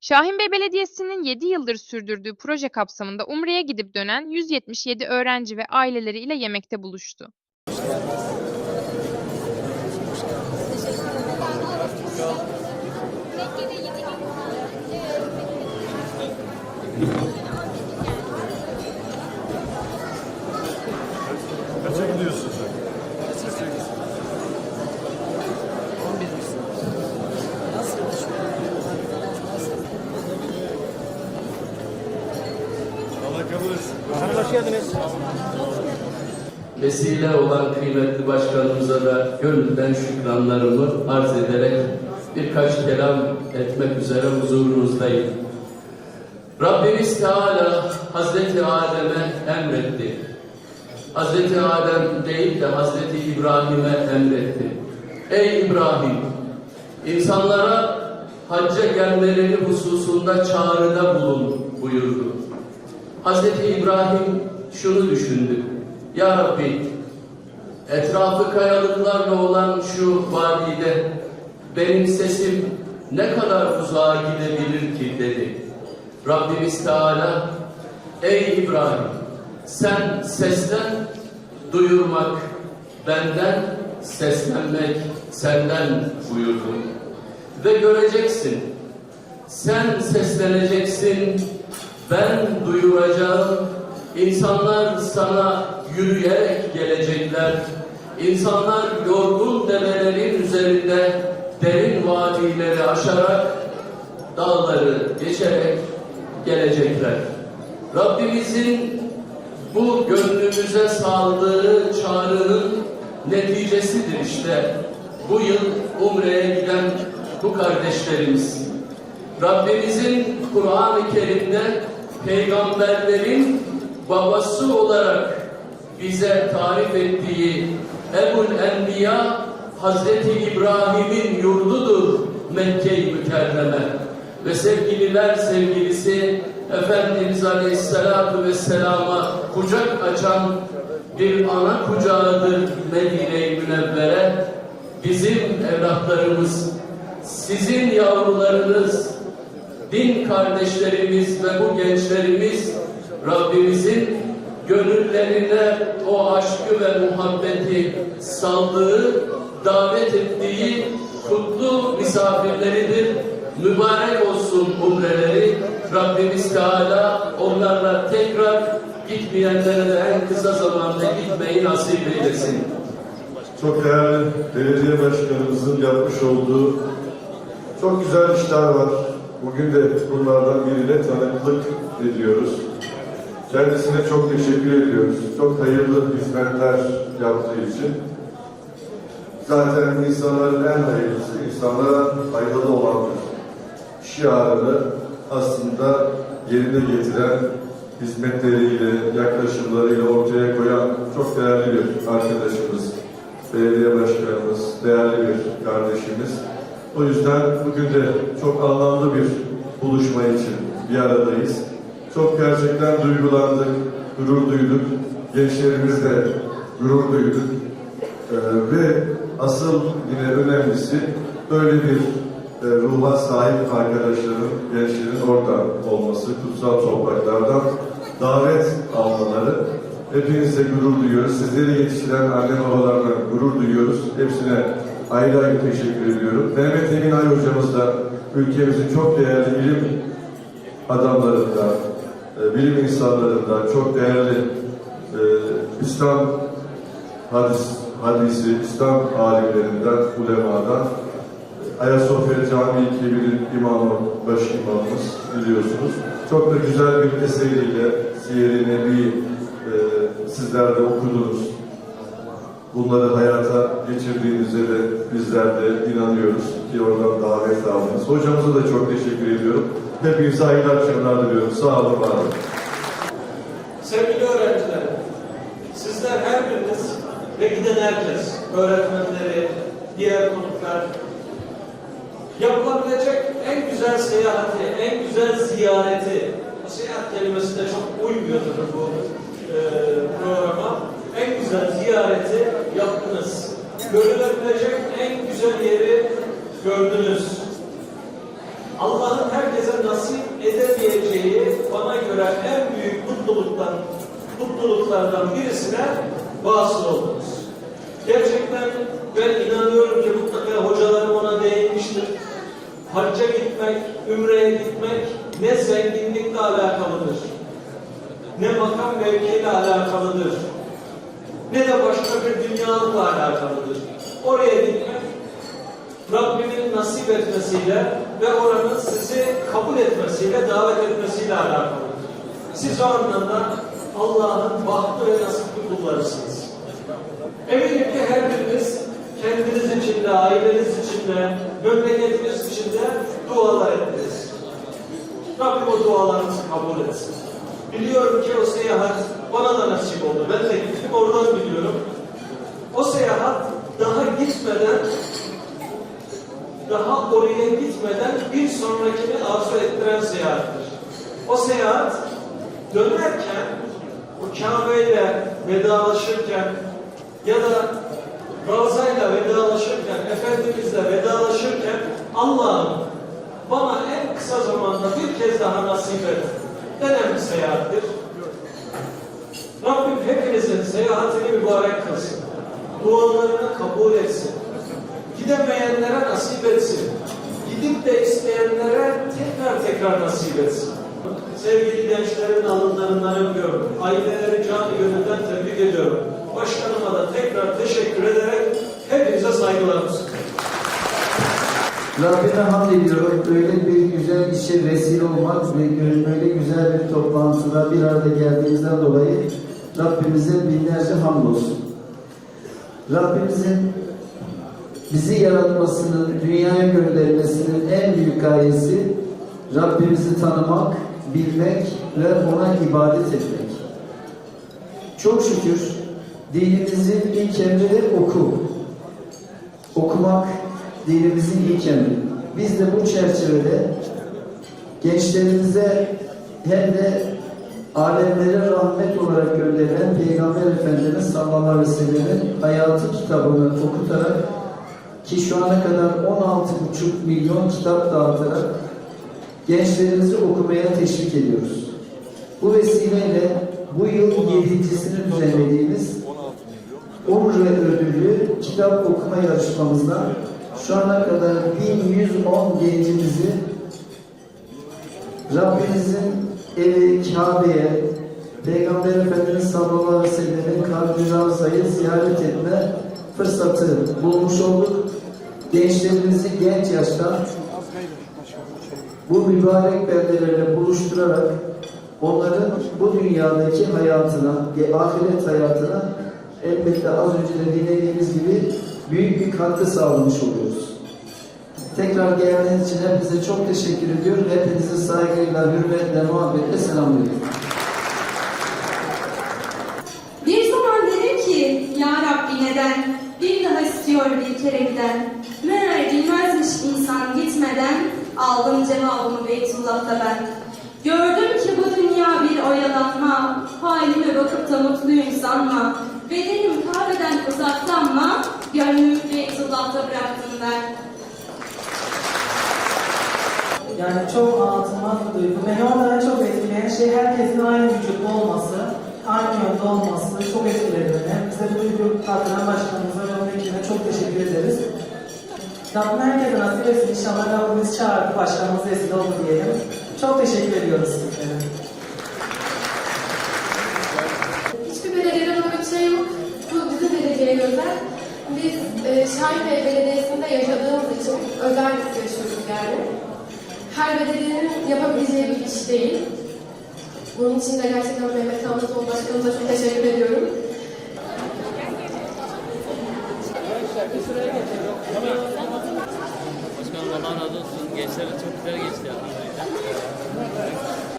Şahinbey Belediyesi'nin 7 yıldır sürdürdüğü proje kapsamında Umre'ye gidip dönen 177 öğrenci ve aileleri ile yemekte buluştu. Kaça gidiyorsun sen? Kaça gidiyorsun? Allah kabul geldiniz. vesile olan kıymetli başkanımıza da gönülden şükranlarımı arz ederek birkaç kelam etmek üzere huzurunuzdayım. Rabbimiz Teala Hazreti Adem'e emretti. Hazreti Adem değil de Hazreti İbrahim'e emretti. Ey İbrahim! insanlara hacca gelmeleri hususunda çağrıda bulun buyurdu. Hazreti İbrahim şunu düşündü. Ya Rabbi, etrafı kayalıklarla olan şu vadide benim sesim ne kadar uzağa gidebilir ki dedi. Rabbimiz Teala, ey İbrahim, sen seslen, duyurmak benden, seslenmek senden buyurdu. Ve göreceksin, sen sesleneceksin, ben duyuracağım. İnsanlar sana yürüyerek gelecekler. İnsanlar yorgun develerin üzerinde derin vadileri aşarak dağları geçerek gelecekler. Rabbimizin bu gönlümüze saldığı çağrının neticesidir işte. Bu yıl Umre'ye giden bu kardeşlerimiz. Rabbimizin Kur'an-ı Kerim'de peygamberlerin babası olarak bize tarif ettiği Ebul Enbiya Hazreti İbrahim'in yurdudur Mekke-i Mükerreme. Ve sevgililer sevgilisi Efendimiz Aleyhisselatü Vesselam'a kucak açan bir ana kucağıdır Medine-i Münevvere. Bizim evlatlarımız, sizin yavrularınız, din kardeşlerimiz ve bu gençlerimiz Rabbimizin gönüllerine o aşkı ve muhabbeti saldığı, davet ettiği kutlu misafirleridir. Mübarek olsun umreleri. Rabbimiz Teala onlarla tekrar gitmeyenlere de en kısa zamanda gitmeyi nasip eylesin. Çok değerli belediye başkanımızın yapmış olduğu çok güzel işler var. Bugün de bunlardan biriyle tanıklık ediyoruz. Kendisine çok teşekkür ediyoruz. Çok hayırlı hizmetler yaptığı için. Zaten insanların en hayırlısı, insanlara faydalı olan bir şiarını aslında yerine getiren hizmetleriyle, yaklaşımlarıyla ortaya koyan çok değerli bir arkadaşımız, belediye başkanımız, değerli bir kardeşimiz. O yüzden bugün de çok anlamlı bir buluşma için bir aradayız. Çok gerçekten duygulandık, gurur duyduk. Gençlerimizle gurur duyduk. Ee, ve asıl yine önemlisi böyle bir e, ruha sahip arkadaşların, gençlerin orada olması, kutsal topraklardan davet almaları. Hepinize gurur duyuyoruz. Sizleri yetiştiren anne babalarına gurur duyuyoruz. Hepsine ayrı ayrı teşekkür ediyorum. Mehmet Emin Ay hocamız da ülkemizin çok değerli bilim adamlarından, e, bilim insanlarından, çok değerli e, İslam hadis, hadisi, İslam alimlerinden, ulemadan Ayasofya Camii Kebir'in imamı, baş imamımız biliyorsunuz. Çok da güzel bir eseriyle Siyer-i Nebi e, sizler de okudunuz. Bunları hayata geçirdiğinize de bizler de inanıyoruz ki oradan davet aldınız. Hocamıza da çok teşekkür ediyorum. Hepinize hayırlı akşamlar diliyorum. Sağ olun, var olun. Sevgili öğrenciler, sizler her biriniz ve giden herkes, öğretmenleri, diğer konuklar, yapılabilecek en güzel seyahati, en güzel ziyareti, seyahat kelimesi de çok uymuyor tabii bu e, programa, en güzel ziyareti yaptınız. Görülebilecek en güzel yeri gördünüz. Allah'ın herkese nasip edemeyeceği bana göre en büyük mutluluktan, mutluluklardan birisine vasıl oldunuz. Gerçekten ben inanıyorum ki mutlaka hocalarım ona değinmiştir. Hacca gitmek, ümreye gitmek ne zenginlikle alakalıdır, ne makam mevkiyle alakalıdır, başka bir dünyalıkla alakalıdır. Oraya gitmek Rabbimin nasip etmesiyle ve oranın sizi kabul etmesiyle, davet etmesiyle alakalıdır. Siz o anlamda Allah'ın bahtlı ve nasipli kullarısınız. Eminim ki her biriniz kendiniz için de, aileniz için de, memleketiniz için de dualar ettiniz. Rabbim o dualarınızı kabul etsin. Biliyorum ki o seyahat bana da nasip oldu. Ben de gittim oradan biliyorum. O seyahat daha gitmeden daha oraya gitmeden bir sonrakini arzu ettiren seyahattir. O seyahat dönerken o Kabe vedalaşırken ya da Ravza'yla vedalaşırken, Efendimizle vedalaşırken Allah'ım bana en kısa zamanda bir kez daha nasip et denen bir seyahattir. Rabbim hepinizin seyahatini mübarek kılsın. Dualarını kabul etsin. Gidemeyenlere nasip etsin. Gidip de isteyenlere tekrar tekrar nasip etsin. Sevgili gençlerin alınlarından öpüyorum. Aileleri canı gönülden tebrik ediyorum. Başkanıma da tekrar teşekkür ederek hepinize saygılarımı. Rabbime hamd ediyorum. Böyle bir güzel işe vesile olmak ve böyle güzel bir toplantıda bir arada geldiğimizden dolayı Rabbimize binlerce hamdolsun. Rabbimizin bizi yaratmasının, dünyaya göndermesinin en büyük gayesi Rabbimizi tanımak, bilmek ve ona ibadet etmek. Çok şükür dinimizin ilk emri oku. Okumak dinimizin ilk emri. Biz de bu çerçevede gençlerimize hem de alemlere rahmet olarak gönderilen Peygamber Efendimiz sallallahu aleyhi ve sellem'in hayatı kitabını okutarak ki şu ana kadar 16,5 milyon kitap dağıtarak gençlerimizi okumaya teşvik ediyoruz. Bu vesileyle bu yıl yedincisini düzenlediğimiz Umre ödüllü kitap okuma yarışmamızda şu ana kadar 1110 gencimizi Rabbimizin evi Kabe'ye Peygamber Efendimiz sallallahu aleyhi ve sellem'in kabri Ravza'yı ziyaret etme fırsatı bulmuş olduk. Gençlerimizi genç yaşta bu mübarek beldelerle buluşturarak onların bu dünyadaki hayatına, ve ahiret hayatına elbette az önce de dinlediğimiz gibi büyük bir katkı sağlamış oluyoruz. Tekrar geldiğiniz için hepinize çok teşekkür ediyorum. Hepinizi saygıyla, hürmetle, muhabbetle selamlıyorum. Bir zaman dedim ki, Ya Rabbi neden? Bir daha istiyor bir kere giden. Meğer bilmezmiş insan gitmeden, aldım cevabımı Beytullah'ta ben. Gördüm ki bu dünya bir oyalanma, halime bakıp da mutluyum sanma. Bedenim Kabe'den uzaklanma, gönlümü Beytullah'ta bıraktım ben. Yani çok anlatılmaz bir duygu. Beni orada çok etkileyen şey herkesin aynı vücutta olması, aynı yönde olması çok etkiledi beni. Bize bu duygu tatlıdan başkanımıza ve onun ekibine çok teşekkür ederiz. Rabbim herkese nasip etsin. İnşallah Rabbimiz çağırdı, başkanımız vesile oldu diyelim. Çok teşekkür ediyoruz sizlere. Hiçbir belediyeden öyle bir şey yok. Bu bizim belediyeye özel. Biz e, Şahin Bey Belediyesi'nde yaşadığımız için özel yaşıyoruz yani. Her belediyenin yapabileceği bir iş değil. Bunun için de gerçekten Mehmet Kavrazoğlu Başkanımıza çok teşekkür ediyorum. Başkanım Allah razı olsun. Gençlere çok güzel geçti.